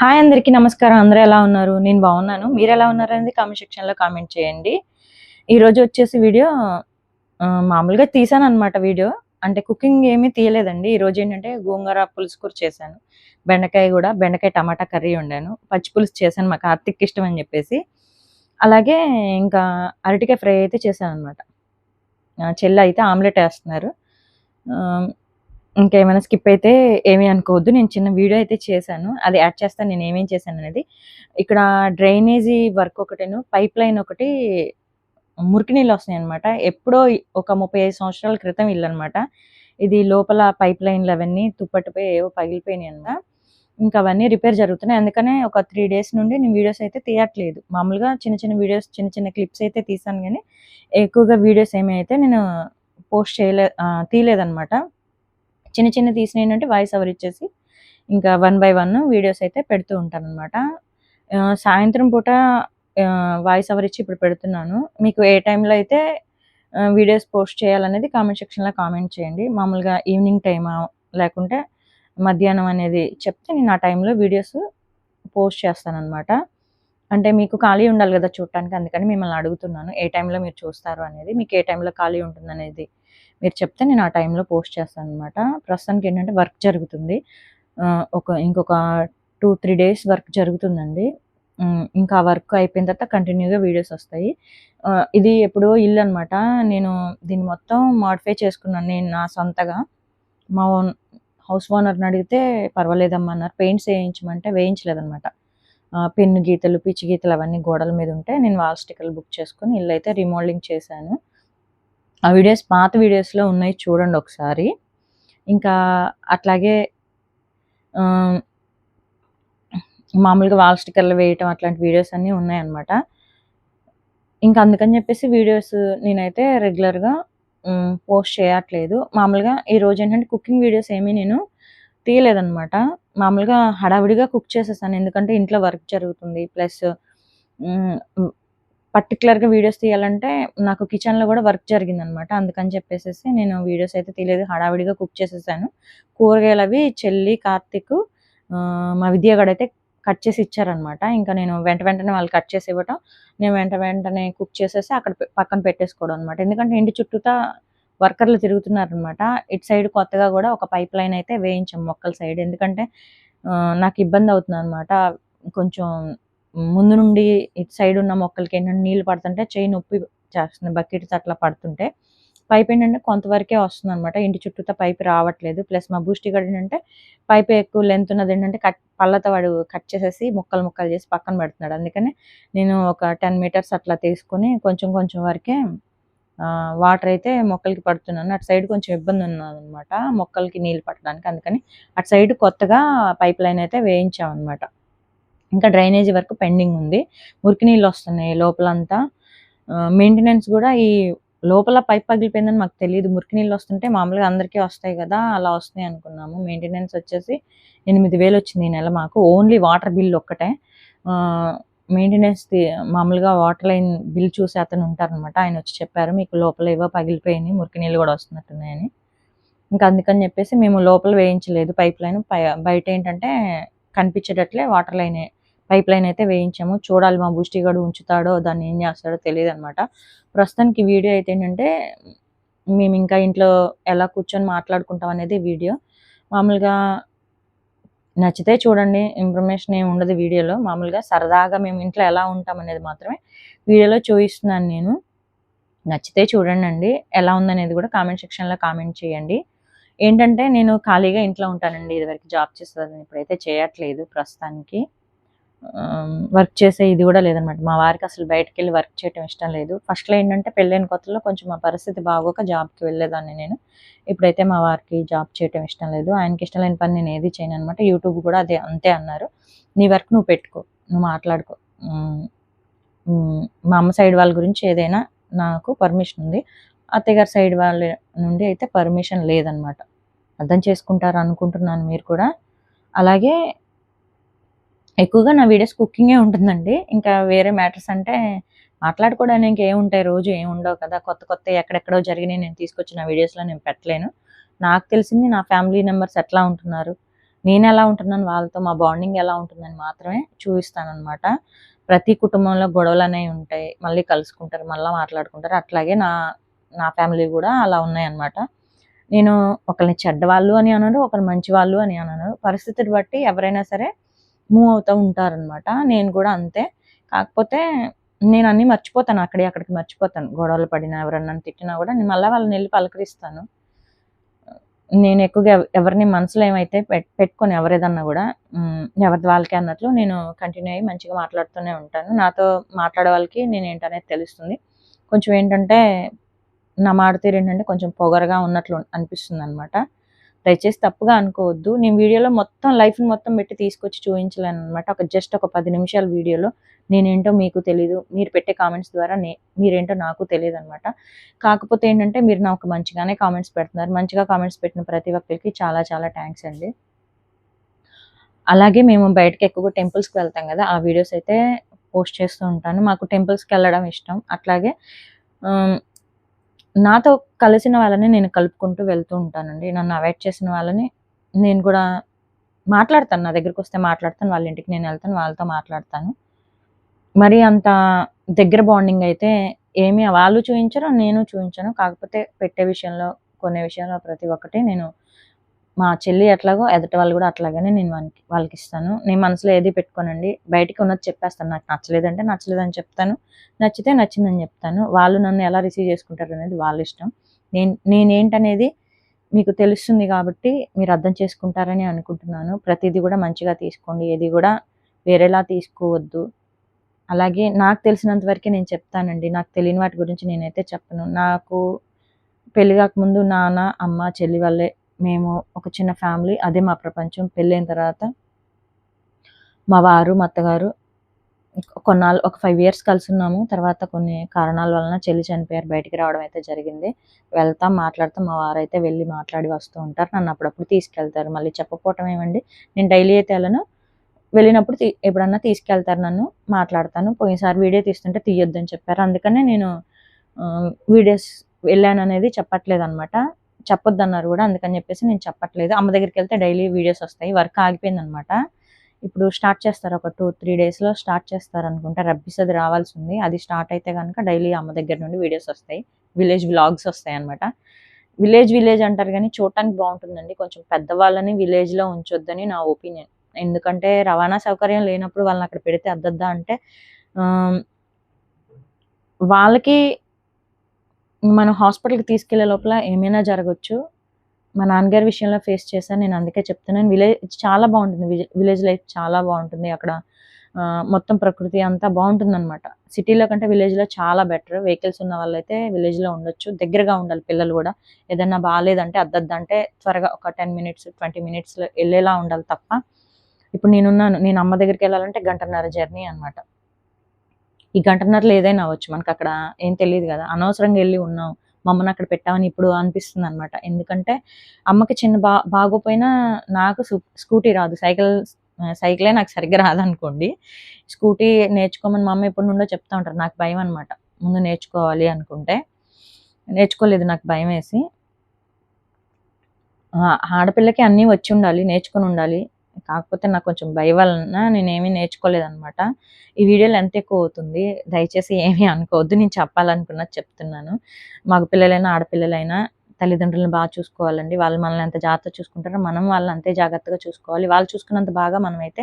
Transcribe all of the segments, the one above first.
Hi అందరికీ నమస్కారం. అందరూ ఎలా ఉన్నారు? నేను బాగున్నాను. మీరు ఎలా ఉన్నారు అనేది కామెంట్ సెక్షన్లో కామెంట్ చేయండి. ఈరోజు వచ్చేసి వీడియో మామూలుగా తీసాను అనమాట వీడియో అంటే కుకింగ్ ఏమీ తీయలేదండి. ఈరోజు ఏంటంటే గోంగూర పులుసు కూర చేశాను. బెండకాయ కూడా బెండకాయ టమాటా కర్రీ వండాను. పచ్చి పులుసు చేశాను మా కార్తిక్ ఇష్టం అని చెప్పేసి. అలాగే ఇంకా అరటికాయ ఫ్రై అయితే చేశాను అనమాట చెల్లి అయితే ఆమ్లెట్ వేస్తున్నారు. ఇంకేమైనా స్కిప్ అయితే ఏమీ అనుకోవద్దు. నేను చిన్న వీడియో అయితే చేశాను. అది యాడ్ చేస్తాను నేను ఏమేం చేశాను అనేది. ఇక్కడ డ్రైనేజీ వర్క్ ఒకటేను పైప్ లైన్ ఒకటి మురికి నీళ్ళు వస్తున్నాయి అనమాట ఎప్పుడో ఒక ముప్పై ఐదు సంవత్సరాల క్రితం ఇల్లు అనమాట ఇది లోపల పైప్ లైన్లు అవన్నీ తుప్పట్టుపోయి ఏవో పగిలిపోయినాయి అనమాట ఇంకా అవన్నీ రిపేర్ జరుగుతున్నాయి. అందుకనే ఒక త్రీ డేస్ నుండి నేను వీడియోస్ అయితే తీయట్లేదు. మామూలుగా చిన్న చిన్న వీడియోస్ చిన్న చిన్న క్లిప్స్ అయితే తీసాను కానీ ఎక్కువగా వీడియోస్ ఏమైతే నేను పోస్ట్ చేయలే ఆ, తీయలేదన్నమాట. చిన్న చిన్న తీసిన ఏంటంటే వాయిస్ ఓవర్ ఇచ్చేసి ఇంకా వన్ బై వన్ వీడియోస్ అయితే పెడుతూ ఉంటాను అనమాట సాయంత్రం పూట వాయిస్ ఓవర్ ఇచ్చి ఇప్పుడు పెడుతున్నాను. మీకు ఏ టైంలో అయితే వీడియోస్ పోస్ట్ చేయాలనేది కామెంట్ సెక్షన్లో కామెంట్ చేయండి. మామూలుగా ఈవినింగ్ టైమా లేకుంటే మధ్యాహ్నం అనేది చెప్తే నేను ఆ టైంలో వీడియోస్ పోస్ట్ చేస్తాను అనమాట అంటే మీకు ఖాళీ ఉండాలి కదా చూడటానికి అందుకని మిమ్మల్ని అడుగుతున్నాను ఏ టైంలో మీరు చూస్తారు అనేది మీకు ఏ టైంలో ఖాళీ ఉంటుంది అనేది మీరు చెప్తే నేను ఆ టైంలో పోస్ట్ చేస్తాను అనమాట ప్రస్తుతానికి ఏంటంటే వర్క్ జరుగుతుంది. ఒక ఇంకొక టూ త్రీ డేస్ వర్క్ జరుగుతుందండి. ఇంకా వర్క్ అయిపోయిన తర్వాత కంటిన్యూగా వీడియోస్ వస్తాయి. ఇది ఎప్పుడో ఇల్లు అనమాట నేను దీన్ని మొత్తం మాడిఫై చేసుకున్నాను. నేను నా సొంతగా. మా ఓన్ హౌస్ ఓనర్ని అడిగితే పర్వాలేదమ్మా అన్నారు. పెయింట్స్ వేయించమంటే వేయించలేదన్నమాట. పెన్ను గీతలు పిచ్చి గీతలు అవన్నీ గోడల మీద ఉంటే నేను వాల్ స్టిక్కర్లు బుక్ చేసుకుని ఇల్లు అయితే రిమోల్డింగ్ చేశాను. ఆ వీడియోస్ పాత వీడియోస్లో ఉన్నాయి చూడండి ఒకసారి. ఇంకా అట్లాగే మామూలుగా వాల్ స్టిక్కర్లు వేయటం అట్లాంటి వీడియోస్ అన్నీ ఉన్నాయన్నమాట. ఇంకా అందుకని చెప్పేసి వీడియోస్ నేనైతే రెగ్యులర్గా పోస్ట్ చేయట్లేదు. మామూలుగా ఈ రోజు ఏంటంటే కుకింగ్ వీడియోస్ ఏమీ నేను తీయలేదన్నమాట. మామూలుగా హడావిడిగా కుక్ చేసేసాను. ఎందుకంటే ఇంట్లో వర్క్ జరుగుతుంది. ప్లస్ పర్టికులర్గా వీడియోస్ తీయాలంటే నాకు కిచెన్లో కూడా వర్క్ జరిగిందనమాట అందుకని చెప్పేసి నేను వీడియోస్ అయితే తీయలేదు. హడావిడిగా కుక్ చేసేసాను. కూరగాయలు అవి చెల్లి కార్తిక్ మా విద్యాగడ్ అయితే కట్ చేసి ఇచ్చారనమాట ఇంకా నేను వెంట వెంటనే వాళ్ళు కట్ చేసి ఇవ్వటం నేను వెంట వెంటనే కుక్ చేసేసి అక్కడ పక్కన పెట్టేసుకోవడం అనమాట ఎందుకంటే ఇంటి చుట్టూతా వర్కర్లు తిరుగుతున్నారనమాట ఇటు సైడ్ కొత్తగా కూడా ఒక పైప్ లైన్ అయితే వేయించాం మొక్కల సైడ్ ఎందుకంటే నాకు ఇబ్బంది అవుతుంది అనమాట కొంచెం ముందు నుండి ఇటు సైడ్ ఉన్న మొక్కలకి ఏంటంటే నీళ్ళు పడుతుంటే చేయి నొప్పి చేస్తుంది బకెట్స్ అట్లా పడుతుంటే. పైప్ ఏంటంటే కొంతవరకే వస్తుంది అనమాట ఇంటి చుట్టూ పైప్ రావట్లేదు. ప్లస్ మా బూస్టి గడ్ ఏంటంటే పైప్ ఎక్కువ లెంత్ ఉన్నది ఏంటంటే కట్ పళ్ళతో వాడు కట్ చేసేసి ముక్కలు ముక్కలు చేసి పక్కన పెడుతున్నాడు. అందుకని నేను ఒక టెన్ మీటర్స్ అట్లా తీసుకొని కొంచెం కొంచెం వరకే వాటర్ అయితే మొక్కలకి పడుతున్నాను. అటు సైడ్ కొంచెం ఇబ్బంది ఉన్నది అనమాట మొక్కలకి నీళ్ళు పట్టడానికి. అందుకని అటు సైడ్ కొత్తగా పైప్ లైన్ అయితే వేయించామన్నమాట. ఇంకా డ్రైనేజీ వరకు పెండింగ్ ఉంది. మురికి నీళ్ళు వస్తున్నాయి లోపలంతా. మెయింటెనెన్స్ కూడా ఈ లోపల పైప్ పగిలిపోయిందని మాకు తెలియదు మురికి నీళ్ళు వస్తుంటే మామూలుగా అందరికీ వస్తాయి కదా అలా వస్తున్నాయి అనుకున్నాము. మెయింటెనెన్స్ వచ్చేసి ఎనిమిది వేలు వచ్చింది ఈ నెల మాకు. ఓన్లీ వాటర్ బిల్ ఒక్కటే. మెయింటెనెన్స్ మామూలుగా వాటర్ లైన్ బిల్ చూసి అతను ఉంటారనమాట ఆయన వచ్చి చెప్పారు మీకు లోపల ఏవో పగిలిపోయినాయి మురికి నీళ్ళు కూడా వస్తున్నట్టున్నాయని. ఇంకా అందుకని చెప్పేసి మేము లోపల వేయించలేదు. పైప్ లైన్ బయట ఏంటంటే కనిపించేటట్లే వాటర్ లైన్ పైప్ లైన్ అయితే వేయించాము. చూడాలి మా బుష్టి గడు ఉంచుతాడో దాన్ని ఏం చేస్తాడో తెలియదు అనమాట ప్రస్తుతానికి వీడియో అయితే ఏంటంటే మేము ఇంకా ఇంట్లో ఎలా కూర్చొని మాట్లాడుకుంటాం అనేది వీడియో. మామూలుగా నచ్చితే చూడండి ఇన్ఫర్మేషన్ ఏమి ఉండదు వీడియోలో. మామూలుగా సరదాగా మేము ఇంట్లో ఎలా ఉంటాం అనేది మాత్రమే వీడియోలో చూపిస్తున్నాను నేను. నచ్చితే చూడండి అండి. ఎలా ఉందనేది కూడా కామెంట్ సెక్షన్లో కామెంట్ చేయండి. ఏంటంటే నేను ఖాళీగా ఇంట్లో ఉంటానండి. ఇదివరకు జాబ్ చేసేదాన్ని ఇప్పుడైతే చేయట్లేదు ప్రస్తుతానికి. వర్క్ చేసే ఇది కూడా లేదనమాట మా వారికి అసలు బయటకు వెళ్ళి వర్క్ చేయడం ఇష్టం లేదు. ఫస్ట్లో ఏంటంటే పెళ్ళైన కొత్తలో కొంచెం మా పరిస్థితి బాగోక జాబ్కి వెళ్ళేదాన్ని నేను. ఇప్పుడైతే మా వారికి జాబ్ చేయటం ఇష్టం లేదు. ఆయనకి ఇష్టం లేని పని నేను ఏది చేయను అనమాట యూట్యూబ్ కూడా అదే అంతే అన్నారు. నీ వర్క్ నువ్వు పెట్టుకో నువ్వు మాట్లాడుకో. మా అమ్మ సైడ్ వాళ్ళ గురించి ఏదైనా నాకు పర్మిషన్ ఉంది. అత్తగారి సైడ్ వాళ్ళ నుండి అయితే పర్మిషన్ లేదనమాట అర్థం చేసుకుంటారు అనుకుంటున్నాను మీరు కూడా. అలాగే ఎక్కువగా నా వీడియోస్ కుకింగే ఉంటుందండి. ఇంకా వేరే మ్యాటర్స్ అంటే మాట్లాడుకోవడానికి ఏముంటాయి? రోజు ఏమి ఉండవు కదా? కొత్త కొత్త ఎక్కడెక్కడో జరిగినాయి నేను తీసుకొచ్చిన వీడియోస్లో నేను పెట్టలేను. నాకు తెలిసింది నా ఫ్యామిలీ మెంబర్స్ ఎట్లా ఉంటున్నారు? నేను ఎలా ఉంటున్నాను? వాళ్ళతో మా బాండింగ్ ఎలా ఉంటుందని మాత్రమే చూపిస్తానమాట ప్రతి కుటుంబంలో గొడవలు అనేవి ఉంటాయి. మళ్ళీ కలుసుకుంటారు మళ్ళీ మాట్లాడుకుంటారు. అట్లాగే నా నా ఫ్యామిలీ కూడా అలా ఉన్నాయన్నమాట. నేను ఒకరిని చెడ్డవాళ్ళు అని అన్నారు ఒకరు మంచి వాళ్ళు అని అనను. పరిస్థితిని బట్టి ఎవరైనా సరే మూవ్ అవుతూ ఉంటారనమాట నేను కూడా అంతే. కాకపోతే నేను అన్నీ మర్చిపోతాను. అక్కడే అక్కడికి మర్చిపోతాను. గొడవలు పడినా ఎవరన్నా తిట్టినా కూడా నేను మళ్ళీ వాళ్ళని వెళ్ళి పలకరిస్తాను. నేను ఎక్కువగా ఎవ- ఎవరిని మనసులో ఏమైతే పెట్టుకొని ఎవరేదన్నా కూడా ఎవరిది వాళ్ళకే అన్నట్లు నేను కంటిన్యూ అయ్యి మంచిగా మాట్లాడుతూనే ఉంటాను. నాతో మాట్లాడే వాళ్ళకి నేను ఏంటనేది తెలుస్తుంది. కొంచెం ఏంటంటే నా మాట తీరు ఏంటంటే కొంచెం పొగరగా ఉన్నట్లు అనిపిస్తుంది అనమాట దయచేసి తప్పుగా అనుకోవద్దు. నేను వీడియోలో మొత్తం లైఫ్ని మొత్తం పెట్టి తీసుకొచ్చి చూపించలేను అనమాట ఒక జస్ట్ ఒక పది నిమిషాల వీడియోలో నేనేంటో మీకు తెలీదు. మీరు పెట్టే కామెంట్స్ ద్వారా నే మీరేంటో నాకు తెలియదు అనమాట కాకపోతే ఏంటంటే మీరు నాకు మంచిగానే కామెంట్స్ పెడుతున్నారు. మంచిగా కామెంట్స్ పెట్టిన ప్రతి ఒక్కరికి చాలా చాలా థ్యాంక్స్ అండి. అలాగే మేము బయటకి ఎక్కువగా టెంపుల్స్కి వెళ్తాం కదా ఆ వీడియోస్ అయితే పోస్ట్ చేస్తూ ఉంటాను. మాకు టెంపుల్స్కి వెళ్ళడం ఇష్టం. అట్లాగే నాతో కలిసిన వాళ్ళని నేను కలుపుకుంటూ వెళ్తూ ఉంటానండి. నన్ను అవాయిడ్ చేసిన వాళ్ళని నేను కూడా మాట్లాడతాను. నా దగ్గరికి వస్తే మాట్లాడతాను. వాళ్ళ ఇంటికి నేను వెళ్తాను. వాళ్ళతో మాట్లాడతాను. మరి అంత దగ్గర బాండింగ్ అయితే ఏమీ వాళ్ళు చూపించరు నేను చూపించాను కాకపోతే పెట్టే విషయంలో కొన్ని విషయంలో ప్రతి ఒక్కటి నేను మా చెల్లి ఎట్లాగో ఎదుటి వాళ్ళు కూడా అట్లాగనే నేను వాళ్ళకి వాళ్ళకి ఇస్తాను నేను మనసులో ఏది పెట్టుకోనండి. బయటికి ఉన్నది చెప్పేస్తాను. నాకు నచ్చలేదంటే నచ్చలేదని చెప్తాను. నచ్చితే నచ్చిందని చెప్తాను. వాళ్ళు నన్ను ఎలా రిసీవ్ చేసుకుంటారు అనేది వాళ్ళ ఇష్టం. నేను నేనేంటనేది మీకు తెలుస్తుంది కాబట్టి మీరు అర్థం చేసుకుంటారని అనుకుంటున్నాను. ప్రతిదీ కూడా మంచిగా తీసుకోండి. ఏది కూడా వేరేలా తీసుకోవద్దు. అలాగే నాకు తెలిసినంత వరకే నేను చెప్తానండి. నాకు తెలియని వాటి గురించి నేనైతే చెప్పను. నాకు పెళ్ళి కాకముందు నాన్న అమ్మ చెల్లి వాళ్ళే మేము ఒక చిన్న ఫ్యామిలీ అదే మా ప్రపంచం. పెళ్ళైన తర్వాత మా వారు మా అత్తగారు కొన్నాళ్ళు ఒక ఫైవ్ ఇయర్స్ కలిసి ఉన్నాము తర్వాత కొన్ని కారణాల వలన చెల్లి చనిపోయారు. బయటికి రావడం అయితే జరిగింది. వెళ్తాం మాట్లాడతాం. మా వారు అయితే వెళ్ళి మాట్లాడి వస్తూ ఉంటారు. నన్ను అప్పుడప్పుడు తీసుకెళ్తారు. మళ్ళీ చెప్పకపోవటం ఏమండి? నేను డైలీ అయితే వెళ్ళను. వెళ్ళినప్పుడు తీ- ఎప్పుడన్నా తీసుకెళ్తారు నన్ను. మాట్లాడతాను. పోయినసారి వీడియో తీస్తుంటే తీయొద్దని చెప్పారు. అందుకనే నేను వీడియోస్ వెళ్ళాను అనేది చెప్పట్లేదు అనమాట చెప్పొద్దు అన్నారు కూడా అందుకని చెప్పేసి నేను చెప్పట్లేదు. అమ్మ దగ్గరికి వెళ్తే డైలీ వీడియోస్ వస్తాయి వర్క్ ఆగిపోయింది అనమాట ఇప్పుడు స్టార్ట్ చేస్తారు ఒక టూ త్రీ డేస్లో స్టార్ట్ చేస్తారు అనుకుంటా రబ్బీస్ అది రావాల్సి ఉంది అది స్టార్ట్ అయితే కనుక డైలీ అమ్మ దగ్గర నుండి వీడియోస్ వస్తాయి విలేజ్ వ్లాగ్స్ వస్తాయి అనమాట విలేజ్ విలేజ్ అంటారు కానీ చూడటానికి బాగుంటుందండి. కొంచెం పెద్దవాళ్ళని విలేజ్లో ఉంచొద్దని నా ఒపీనియన్. ఎందుకంటే రవాణా సౌకర్యం లేనప్పుడు వాళ్ళని అక్కడ పెడితే అద్దద్దా అంటే వాళ్ళకి మనం హాస్పిటల్కి తీసుకెళ్ళే లోపల ఏమైనా జరగచ్చు. మా నాన్నగారి విషయంలో ఫేస్ చేశాను. నేను అందుకే చెప్తున్నాను. విలేజ్ చాలా బాగుంటుంది. విలేజ్ లైఫ్ చాలా బాగుంటుంది. అక్కడ మొత్తం ప్రకృతి అంతా బాగుంటుంది అనమాట సిటీలో కంటే విలేజ్లో చాలా బెటర్. వెహికల్స్ ఉన్న వాళ్ళైతే విలేజ్లో ఉండొచ్చు. దగ్గరగా ఉండాలి పిల్లలు కూడా. ఏదన్నా బాగాలేదంటే అద్దద్దంటే త్వరగా ఒక టెన్ మినిట్స్ ట్వంటీ మినిట్స్లో వెళ్ళేలా ఉండాలి తప్ప. ఇప్పుడు నేనున్నాను. నేను అమ్మ దగ్గరికి వెళ్ళాలంటే గంటన్నర జర్నీ అన్నమాట. ఈ గంటన్నరలో ఏదైనా అవ్వచ్చు. మనకు అక్కడ ఏం తెలియదు కదా. అనవసరంగా వెళ్ళి ఉన్నాం. మమ్మల్ని అక్కడ పెట్టామని ఇప్పుడు అనిపిస్తుంది అనమాట ఎందుకంటే అమ్మకి చిన్న బా బాగోపోయినా నాకు స్కూటీ రాదు. సైకిల్ సైకిలే నాకు సరిగ్గా రాదనుకోండి. స్కూటీ నేర్చుకోమని మా అమ్మ ఎప్పటి నుండో చెప్తా ఉంటారు నాకు భయం అనమాట ముందు నేర్చుకోవాలి అనుకుంటే. నేర్చుకోలేదు నాకు భయం వేసి. ఆడపిల్లకి అన్నీ వచ్చి ఉండాలి. నేర్చుకొని ఉండాలి. కాకపోతే నాకు కొంచెం భయం వలన నేనేమీ నేర్చుకోలేదన్నమాట. ఈ వీడియోలో ఎంత ఎక్కువ అవుతుంది. దయచేసి ఏమీ అనుకోవద్దు. నేను చెప్పాలనుకున్నది చెప్తున్నాను. మగ పిల్లలైనా ఆడపిల్లలైనా తల్లిదండ్రులను బాగా చూసుకోవాలండి. వాళ్ళు మనల్ని ఎంత జాగ్రత్త చూసుకుంటారో మనం వాళ్ళని అంతే జాగ్రత్తగా చూసుకోవాలి. వాళ్ళు చూసుకున్నంత బాగా మనమైతే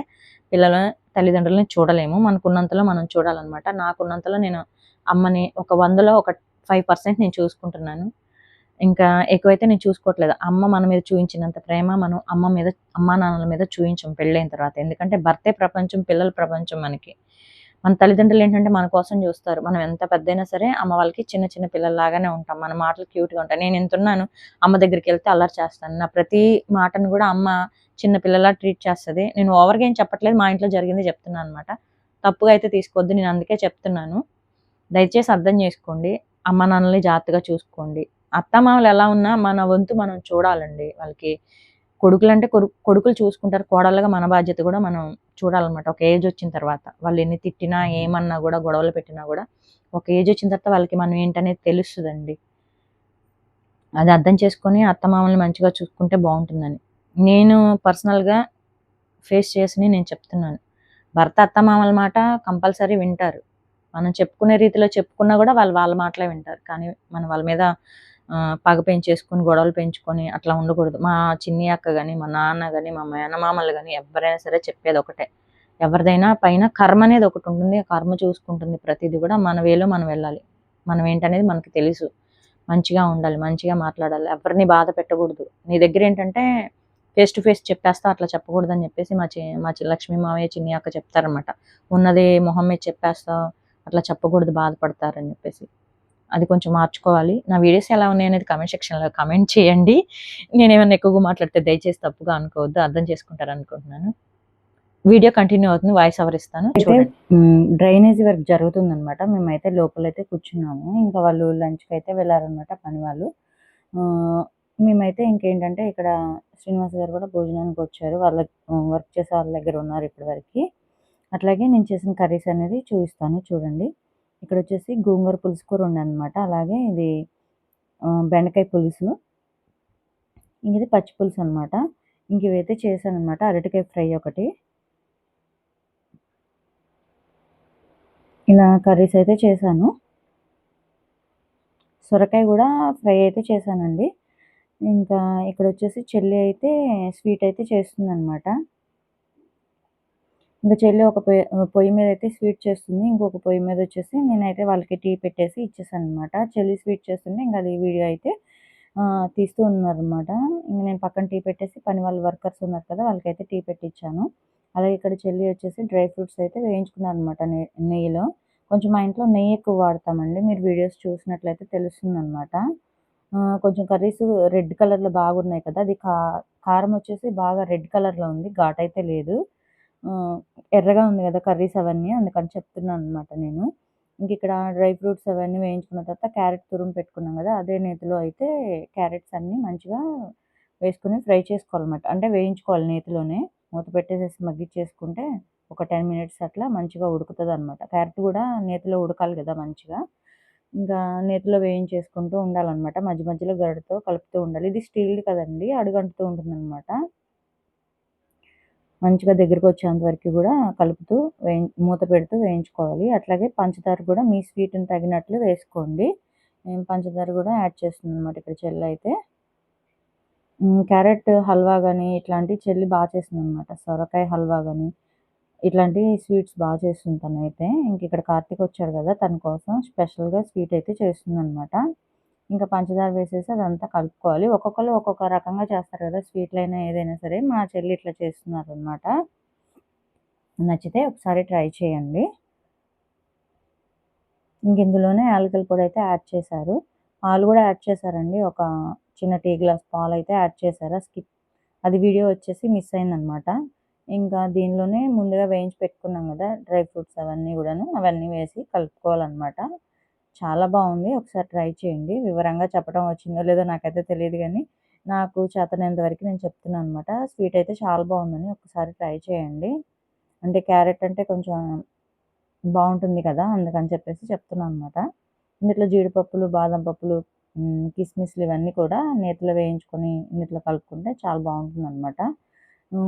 పిల్లల తల్లిదండ్రులని చూడలేము. మనకున్నంతలో మనం చూడాలన్నమాట. నాకున్నంతలో నేను అమ్మని ఒక వందలో ఒక ఫైవ్ పర్సెంట్ నేను చూసుకుంటున్నాను. ఇంకా ఎక్కువైతే నేను చూసుకోవట్లేదు. అమ్మ మన మీద చూపించినంత ప్రేమ మనం అమ్మ మీద అమ్మా నాన్నల మీద చూపించం పెళ్ళైన తర్వాత. ఎందుకంటే భర్తే ప్రపంచం పిల్లల ప్రపంచం మనకి. మన తల్లిదండ్రులు ఏంటంటే మన కోసం చూస్తారు. మనం ఎంత పెద్దయినా సరే అమ్మ వాళ్ళకి చిన్న చిన్న పిల్లల్లాగానే ఉంటాం. మన మాటలు క్యూట్గా ఉంటాయి. నేను ఎంత ఉన్నాను అమ్మ దగ్గరికి వెళ్తే అల్లరి చేస్తాను. నా ప్రతి మాటను కూడా అమ్మ చిన్న పిల్లలా ట్రీట్ చేస్తుంది. నేను ఓవర్గా ఏం చెప్పట్లేదు. మా ఇంట్లో జరిగింది చెప్తున్నాను అనమాట తప్పుగా అయితే తీసుకోవద్దు. నేను అందుకే చెప్తున్నాను. దయచేసి అర్థం చేసుకోండి. అమ్మ నాన్నల్ని జాగ్రత్తగా చూసుకోండి. అత్తమామలు ఎలా ఉన్నా మన వంతు మనం చూడాలండి వాళ్ళకి కొడుకులు అంటే కొడుకు కొడుకులు చూసుకుంటారు కోడలుగా మన బాధ్యత కూడా మనం చూడాలన్నమాట ఒక ఏజ్ వచ్చిన తర్వాత వాళ్ళు ఎన్ని తిట్టినా ఏమన్నా కూడా గొడవలు పెట్టినా కూడా ఒక ఏజ్ వచ్చిన తర్వాత వాళ్ళకి మనం ఏంటనేది తెలుస్తుందండి అది అర్థం చేసుకొని అత్తమామల్ని మంచిగా చూసుకుంటే బాగుంటుందని నేను పర్సనల్‌గా ఫేస్ చేసి నేను చెప్తున్నాను. భర్త అత్తమామల మాట కంపల్సరీ వింటారు. మనం చెప్పుకునే రీతిలో చెప్పుకున్నా కూడా వాళ్ళు వాళ్ళ మాటలే వింటారు. కానీ మనం వాళ్ళ మీద పగ పెంచేసుకొని, గొడవలు పెంచుకొని అట్లా ఉండకూడదు. మా చిన్ని అక్క కానీ మా నాన్న కానీ మా మేనమామలు కానీ ఎవ్వరైనా సరే చెప్పేది ఒకటే ఎవరిదైనా పైన కర్మ అనేది ఒకటుంటుంది. ఆ కర్మ చూసుకుంటుంది ప్రతిదీ కూడా మన వేలో మనం వెళ్ళాలి. మనం ఏంటనేది మనకు తెలుసు. మంచిగా ఉండాలి. మంచిగా మాట్లాడాలి. ఎవరిని బాధ పెట్టకూడదు. నీ దగ్గర ఏంటంటే ఫేస్ టు ఫేస్ చెప్పేస్తా అట్లా చెప్పకూడదని చెప్పేసి మా చి మా లక్ష్మీ మావయ్య, చిన్ని అక్క చెప్తారనమాట. ఉన్నది మొహం మీద చెప్పేస్తావు. అట్లా చెప్పకూడదు బాధపడతారని చెప్పేసి. అది కొంచెం మార్చుకోవాలి. నా వీడియోస్ ఎలా ఉన్నాయనేది కామెంట్ సెక్షన్‌లో కామెంట్ చేయండి. నేనేమన్నా ఎక్కువగా మాట్లాడితే దయచేసి తప్పుగా అనుకోవద్దు. అర్థం చేసుకుంటారనుకుంటున్నాను. వీడియో కంటిన్యూ అవుతుంది. వాయిస్ ఓవర్ ఇస్తాను. అయితే. డ్రైనేజీ వర్క్ జరుగుతుందనమాట. మేమైతే లోపలైతే కూర్చున్నాము. ఇంకా వాళ్ళు లంచ్‌కైతే వెళ్ళారనమాట పని వాళ్ళు. మేమైతే ఇంకేంటంటే ఇక్కడ శ్రీనివాస్ గారు కూడా భోజనానికొచ్చారు. వాళ్ళ ఆహ్, వర్క్ చేసే వాళ్ళ దగ్గర ఉన్నారు ఇప్పటి వరకి. అట్లాగే నేను చేసిన కర్రీస్ అనేది చూపిస్తాను చూడండి. ఇక్కడ వచ్చేసి గోంగూర పులుసు కూర వండాననమాట. అలాగే ఇది బెండకాయ పులుసు. ఇది పచ్చి పులుసు అనమాట. ఇంక ఇవైతే చేశాననమాట. అరటికాయ ఫ్రై ఒకటి. ఇలా కర్రీస్ అయితే చేశాను. సొరకాయ కూడా ఫ్రై అయితే చేశానండి. ఇంకా ఇక్కడ వచ్చేసి చెల్లి అయితే స్వీట్ అయితే చేస్తుందనమాట. ఇంకా చెల్లి ఒక పొయ్యి మీద అయితే స్వీట్ చేస్తుంది. ఇంకొక పొయ్యి మీద వచ్చేసి నేనైతే వాళ్ళకి టీ పెట్టేసి ఇచ్చేసాననమాట. చెల్లి స్వీట్ చేస్తుంటే ఇంకా అది వీడియో అయితే తీస్తూ ఉన్నారనమాట. ఇంక నేను పక్కన టీ పెట్టేసి పని వాళ్ళ వర్కర్స్ ఉన్నారు కదా! వాళ్ళకైతే టీ పెట్టిచ్చాను. అలాగే ఇక్కడ చెల్లి వచ్చేసి డ్రై ఫ్రూట్స్ అయితే వేయించుకున్నారనమాట నె నెయ్యిలో. కొంచెం మా ఇంట్లో నెయ్యి ఎక్కువ వాడతామండి. మీరు వీడియోస్ చూసినట్లయితే తెలుస్తుందనమాట. అనమాట కొంచెం కర్రీస్ రెడ్ కలర్‌లో బాగున్నాయి కదా! అది కా కారం వచ్చేసి బాగా రెడ్ కలర్‌లో ఉంది. ఘాట్ అయితే లేదు. ఎర్రగా ఉంది కదా! కర్రీస్ అవన్నీ అందుకని చెప్తున్నాను అనమాట నేను. ఇంకిక్కడ డ్రై ఫ్రూట్స్ అవన్నీ వేయించుకున్న తర్వాత క్యారెట్ తురుము పెట్టుకున్నాం కదా! అదే నేతిలో అయితే క్యారెట్స్ అన్నీ మంచిగా వేసుకుని ఫ్రై చేసుకోవాలన్నమాట అంటే వేయించుకోవాలి నేతిలోనే. మూత పెట్టేసేసి మగ్గిచ్చేసుకుంటే ఒక 10 మినిట్స్ అట్లా మంచిగా ఉడుకుతుంది అనమాట క్యారెట్ కూడా నేతిలో ఉడకాలి కదా మంచిగా. ఇంకా నేతిలో వేయించేసుకుంటూ ఉండాలన్నమాట మధ్య మధ్యలో గరిటెతో కలుపుతూ ఉండాలి. ఇది స్టీల్ కదండీ! అడుగంటుతూ ఉంటుందన్నమాట మంచిగా దగ్గరకొచ్చేంత వరకు కూడా కలుపుతూ వేయి మూత పెడుతూ వేయించుకోవాలి. అట్లాగే పంచదార కూడా మీ స్వీట్‌ని తగినట్లు వేసుకోండి. నేను పంచదార కూడా యాడ్ చేస్తుందనమాట ఇక్కడ చెల్లి అయితే క్యారెట్ హల్వా కానీ ఇట్లాంటివి చెల్లి బాగా చేస్తుందనమాట. సొరకాయ హల్వా కానీ ఇట్లాంటి స్వీట్స్ బాగా చేస్తుంది తనైతే. ఇంకిక్కడ కార్తీక్ వచ్చాడు కదా తన కోసం స్పెషల్‌గా స్వీట్ అయితే చేస్తుంది అనమాట ఇంకా పంచదార వేసేసి అదంతా కలుపుకోవాలి. ఒక్కొక్కరు ఒక్కొక్క రకంగా చేస్తారు గదా! స్వీట్‌లైనా ఏదైనా సరే. మా చెల్లి ఇట్లా చేస్తున్నారు అనమాట నచ్చితే ఒకసారి ట్రై చేయండి. ఇంక ఇందులోనే పొడి అయితే యాడ్ చేశారు. పాలు కూడా యాడ్ చేశారండి. ఒక చిన్న టీ గ్లాస్ పాలు అయితే యాడ్ చేశారు. స్కిప్ అది వీడియో వచ్చేసి మిస్ అయిందనమాట. ఇంకా దీనిలోనే ముందుగా వేయించి పెట్టుకున్నాం కదా డ్రై ఫ్రూట్స్ అవన్నీ కూడాను అవన్నీ వేసి కలుపుకోవాలన్నమాట చాలా బాగుంది ఒకసారి ట్రై చేయండి. వివరంగా చెప్పడం వచ్చిందో లేదో నాకైతే తెలియదు కానీ నాకు చేతనేంత వరకు నేను చెప్తున్నాను అనమాట. స్వీట్ అయితే చాలా బాగుందని ఒకసారి ట్రై చేయండి. అంటే క్యారెట్ అంటే కొంచెం బాగుంటుంది కదా! అందుకని చెప్పేసి చెప్తున్నాను అనమాట ఇందులో జీడిపప్పులు, బాదం పప్పులు, కిస్మిస్‌లు ఇవన్నీ కూడా నేతిలో వేయించుకొని ఇందులో కలుపుకుంటే చాలా బాగుంటుంది అనమాట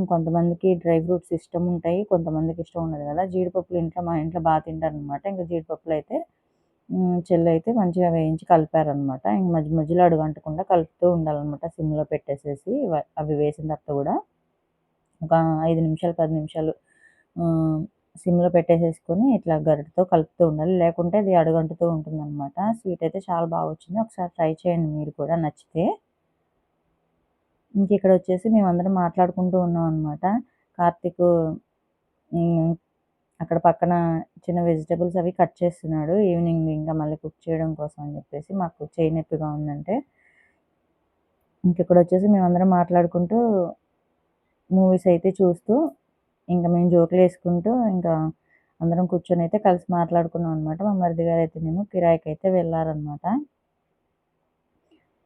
కొంతమందికి డ్రై ఫ్రూట్స్ ఇష్టం ఉంటాయి. కొంతమందికి ఇష్టం ఉండదు కదా జీడిపప్పులు ఇంట్లో మా ఇంట్లో బా తింటారనమాట. జీడిపప్పులు అయితే చెల్లి అయితే మంచిగా వేయించి కలిపారనమాట. ఇంక మధ్య మధ్యలో అడుగంటకుండా కలుపుతూ ఉండాలన్నమాట సిమ్‌లో పెట్టేసేసి అవి వేసిన తర్వాత కూడా ఒక ఐదు నిమిషాలు, పది నిమిషాలు సిమ్‌లో పెట్టేసేసుకొని ఇట్లా గరిటతో కలుపుతూ ఉండాలి. లేకుంటే అది అడుగంటుతూ ఉంటుందన్నమాట స్వీట్ అయితే చాలా బాగా వచ్చింది. ఒకసారి ట్రై చేయండి మీరు కూడా నచ్చితే. ఇంక ఇక్కడ వచ్చేసి మేమందరం మాట్లాడుకుంటూ ఉన్నామనమాట. కార్తీకు కార్తీక్ అక్కడ పక్కన చిన్న వెజిటబుల్స్ అవి కట్ చేస్తున్నాడు. ఈవినింగ్ ఇంకా మళ్ళీ కుక్ చేయడం కోసం అని చెప్పేసి మాకు చెయ్యి నొప్పిగా ఉందంటే. ఇంకిక్కడొచ్చేసి మేమందరం మాట్లాడుకుంటూ మూవీస్ అయితే చూస్తూ, ఇంకా మేము జోకులేసుకుంటూ ఇంకా అందరం కూర్చొని అయితే కలిసి మాట్లాడుకున్నాం అనమాట. మా మరిది గారు అయితేనేమో కిరాయికైతే వెళ్ళారనమాట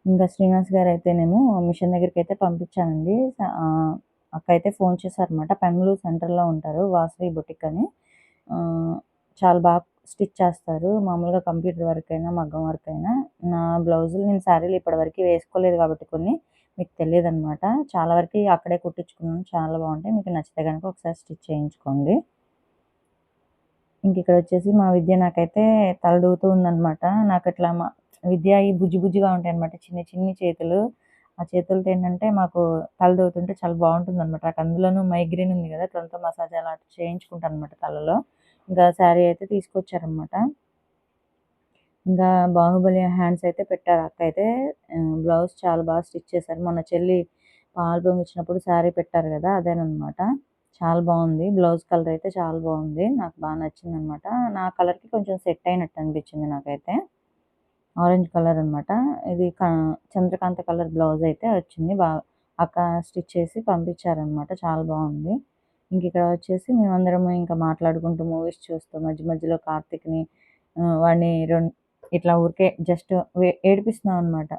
ఇంకా శ్రీనివాస్ గారైతేనేమో మిషన్ దగ్గరికి అయితే పంపించానండి. స అక్క అయితే ఫోన్ చేశారనమాట. బెంగళూరు సెంటర్‌లో ఉంటారు. వాసవి బుటిక్ అని. చాలా బాగా స్టిచ్ చేస్తారు. మామూలుగా కంప్యూటర్ వర్క్ అయినా, మగ్గం వర్క్ అయినా. నా బ్లౌజులు నేను శారీలు ఇప్పటివరకు వేసుకోలేదు కాబట్టి కొన్ని, మీకు తెలియదు అనమాట చాలా వరకు అక్కడే కుట్టించుకున్నాను చాలా బాగుంటాయి మీకు నచ్చితే కనుక ఒకసారి స్టిచ్ చేయించుకోండి ఇంక ఇక్కడ వచ్చేసి మా విద్య నాకైతే తలదూతూ ఉందనమాట నాకు ఇట్లా మా విద్య ఈ బుజ్జి బుజ్జిగా ఉంటాయి అనమాట చిన్న చిన్ని చేతులు ఆ చేతులతో ఏంటంటే మాకు తలదూతుంటే చాలా బాగుంటుంది అనమాట నాకు అందులోనూ మైగ్రేన్ ఉంది కదా తనతో మసాజ్ అలా చేయించుకుంటాను అనమాట తలలో. ఇంకా శారీ అయితే తీసుకొచ్చారనమాట ఇంకా బాహుబలి హ్యాండ్స్ అయితే పెట్టారు అక్క అయితే. బ్లౌజ్ చాలా బాగా స్టిచ్ చేశారు. మొన్న చెల్లి పాలు పొంగిచ్చినప్పుడు శారీ పెట్టారు కదా అదేనమాట చాలా బాగుంది. బ్లౌజ్ కలర్ అయితే చాలా బాగుంది. నాకు బాగా నచ్చింది అనమాట నా కలర్కి కొంచెం సెట్ అయినట్టు అనిపించింది నాకైతే. ఆరెంజ్ కలర్ అనమాట ఇది చంద్రకాంత కలర్ బ్లౌజ్ అయితే వచ్చింది. బాగా అక్క స్టిచ్ చేసి పంపించారనమాట చాలా బాగుంది. ఇంక ఇక్కడ వచ్చేసి మేమందరం ఇంకా మాట్లాడుకుంటూ మూవీస్ చూస్తూ మధ్య మధ్యలో కార్తిక్ని వాడిని రెండు ఇట్లా ఊరికే జస్ట్ ఏడిపిస్తున్నాం అనమాట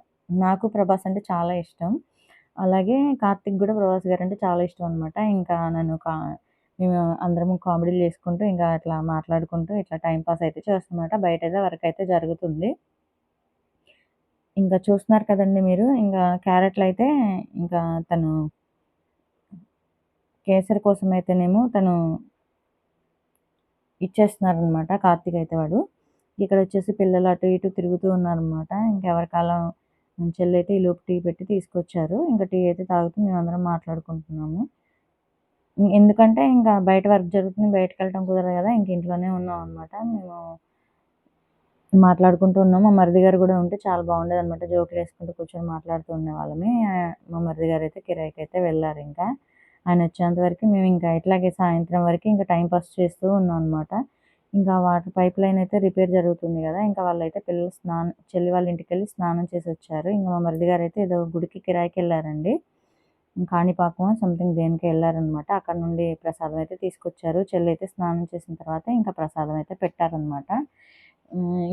నాకు ప్రభాస్ అంటే చాలా ఇష్టం. అలాగే కార్తిక్ కూడా ప్రభాస్ గారు అంటే చాలా ఇష్టం అనమాట ఇంకా నన్ను కా మేము అందరము కామెడీలు చేసుకుంటూ ఇంకా అట్లా మాట్లాడుకుంటూ ఇట్లా టైం పాస్ అయితే చేస్తామన్నమాట బయట అయితే వర్క్ అయితే జరుగుతుంది. ఇంకా చూస్తున్నారు కదండి మీరు. ఇంకా క్యారెట్లు అయితే ఇంకా తను కేసరి కోసం అయితేనేమో తను ఇచ్చేస్తున్నారనమాట కార్తీక్ అయితే వాడు. ఇక్కడ వచ్చేసి పిల్లలు అటు ఇటు తిరుగుతూ ఉన్నారనమాట ఇంకెవరికాలం చెల్లి అయితే ఈ లోపు టీ పెట్టి తీసుకొచ్చారు. ఇంకా టీ అయితే తాగుతూ మేము అందరం మాట్లాడుకుంటున్నాము. ఎందుకంటే ఇంకా బయట వర్క్ జరుగుతుంది. బయటకు వెళ్ళటం కుదరదు కదా. ఇంక ఇంట్లోనే ఉన్నాం అనమాట మేము మాట్లాడుకుంటూ ఉన్నాం. మా మరిది గారు కూడా ఉంటే చాలా బాగుండేది అనమాట జోకులు వేసుకుంటూ కూర్చొని మాట్లాడుతూ ఉండే వాళ్ళమే మా మరిది గారు అయితే కిరాయికి అయితే వెళ్ళారు ఇంకా. ఆయన వచ్చేంత వరకు మేము ఇంకా ఇట్లాగే సాయంత్రం వరకు ఇంకా టైం పాస్ చేస్తూ ఉన్నాం అనమాట ఇంకా వాటర్ పైప్ లైన్ అయితే రిపేర్ జరుగుతుంది కదా. ఇంకా వాళ్ళైతే పిల్లలు స్నానం చెల్లి వాళ్ళ ఇంటికి వెళ్ళి స్నానం చేసి వచ్చారు. ఇంకా మా మరిది గారు అయితే ఏదో గుడికి కిరాయికి వెళ్ళారండి. కాణిపాకం సంథింగ్ దేనికి వెళ్ళారనమాట అక్కడ నుండి ప్రసాదం అయితే తీసుకొచ్చారు. చెల్లి అయితే స్నానం చేసిన తర్వాత ఇంకా ప్రసాదం అయితే పెట్టారనమాట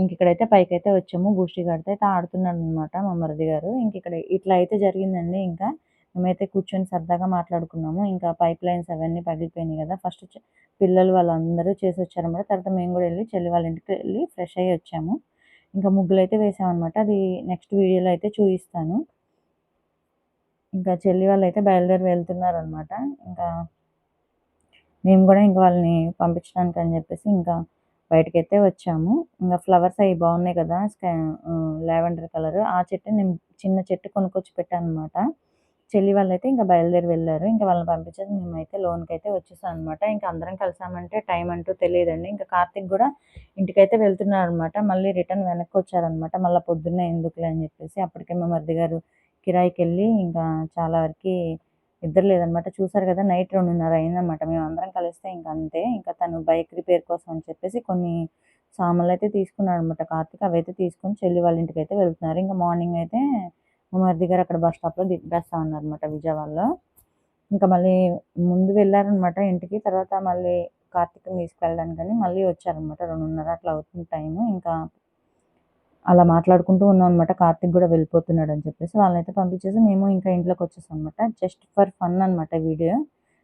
ఇంక ఇక్కడైతే పైకి అయితే వచ్చాము బూస్టి గడితే అయితే ఆడుతున్నాడు అనమాట మా మరిది గారు. ఇంక ఇక్కడ ఇట్లా అయితే జరిగిందండి. ఇంకా మేమైతే కూర్చొని సరదాగా మాట్లాడుకున్నాము. ఇంకా పైప్ లైన్స్ అవన్నీ పగిలిపోయినాయి కదా. ఫస్ట్ పిల్లలు వాళ్ళందరూ చేసి వచ్చారన్నమాట తర్వాత మేము కూడా వెళ్ళి చెల్లి వాళ్ళ ఇంటికి వెళ్ళి ఫ్రెష్ అయ్యి వచ్చాము. ఇంకా ముగ్గులు అయితే వేసామన్నమాట. అది నెక్స్ట్ వీడియోలో అయితే చూపిస్తాను. ఇంకా చెల్లి వాళ్ళు అయితే బయలుదేరి వెళ్తున్నారు అనమాట ఇంకా మేము కూడా ఇంకా వాళ్ళని పంపించడానికి అని చెప్పేసి ఇంకా బయటకైతే వచ్చాము. ఇంకా ఫ్లవర్స్ అవి బాగున్నాయి కదా లావెండర్ కలర్. ఆ చెట్టు నేను చిన్న చెట్టు కొనుక్కొచ్చి పెట్టాను అనమాట చెల్లి వాళ్ళైతే ఇంకా బయలుదేరి వెళ్ళారు. ఇంకా వాళ్ళని పంపించేసి మేమైతే లోన్కి అయితే వచ్చేసాం అనమాట ఇంకా అందరం కలిసామంటే టైం అంటూ తెలియదండి. ఇంకా కార్తిక్ కూడా ఇంటికైతే వెళ్తున్నారు అనమాట మళ్ళీ రిటర్న్ వెనక్కి వచ్చారనమాట మళ్ళీ పొద్దున్నే ఎందుకులే అని చెప్పేసి అప్పటికే మా మరిది గారు కిరాయికి వెళ్ళి ఇంకా చాలా వరకు ఇద్దరు లేదనమాట. చూసారు కదా నైట్ రెండున్నర అయిందనమాట. మేము అందరం కలిస్తే ఇంక అంతే. ఇంకా తను బైక్ రిపేర్ కోసం అని చెప్పేసి కొన్ని సామాన్లు అయితే తీసుకున్నాడు అనమాట కార్తీక్ అవి అయితే తీసుకొని చెల్లి వాళ్ళ ఇంటికి అయితే వెళ్తున్నారు. ఇంకా మార్నింగ్ అయితే మా మరిది గారు అక్కడ బస్ స్టాప్లో దిగేస్తా ఉన్నారనమాట విజయవాడలో. ఇంకా మళ్ళీ ముందు వెళ్ళారనమాట ఇంటికి. తర్వాత మళ్ళీ కార్తీక్ని తీసుకెళ్ళడానికి మళ్ళీ వచ్చారనమాట. రెండున్నర అట్లా అవుతుంది టైము. ఇంకా అలా మాట్లాడుకుంటూ ఉన్నాం అనమాట కార్తిక్ కూడా వెళ్ళిపోతున్నాడు అని చెప్పేసి వాళ్ళైతే పంపించేసి మేము ఇంకా ఇంట్లోకి వచ్చేసాం అనమాట జస్ట్ ఫర్ ఫన్ అనమాట వీడియో.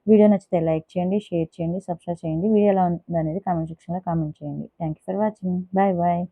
వీడియో నచ్చితే లైక్ చేయండి షేర్ చేయండి సబ్స్క్రైబ్ చేయండి. వీడియో ఎలా ఉంది అనేది కామెంట్ సెక్షన్లో కామెంట్ చేయండి. Thank you for watching bye bye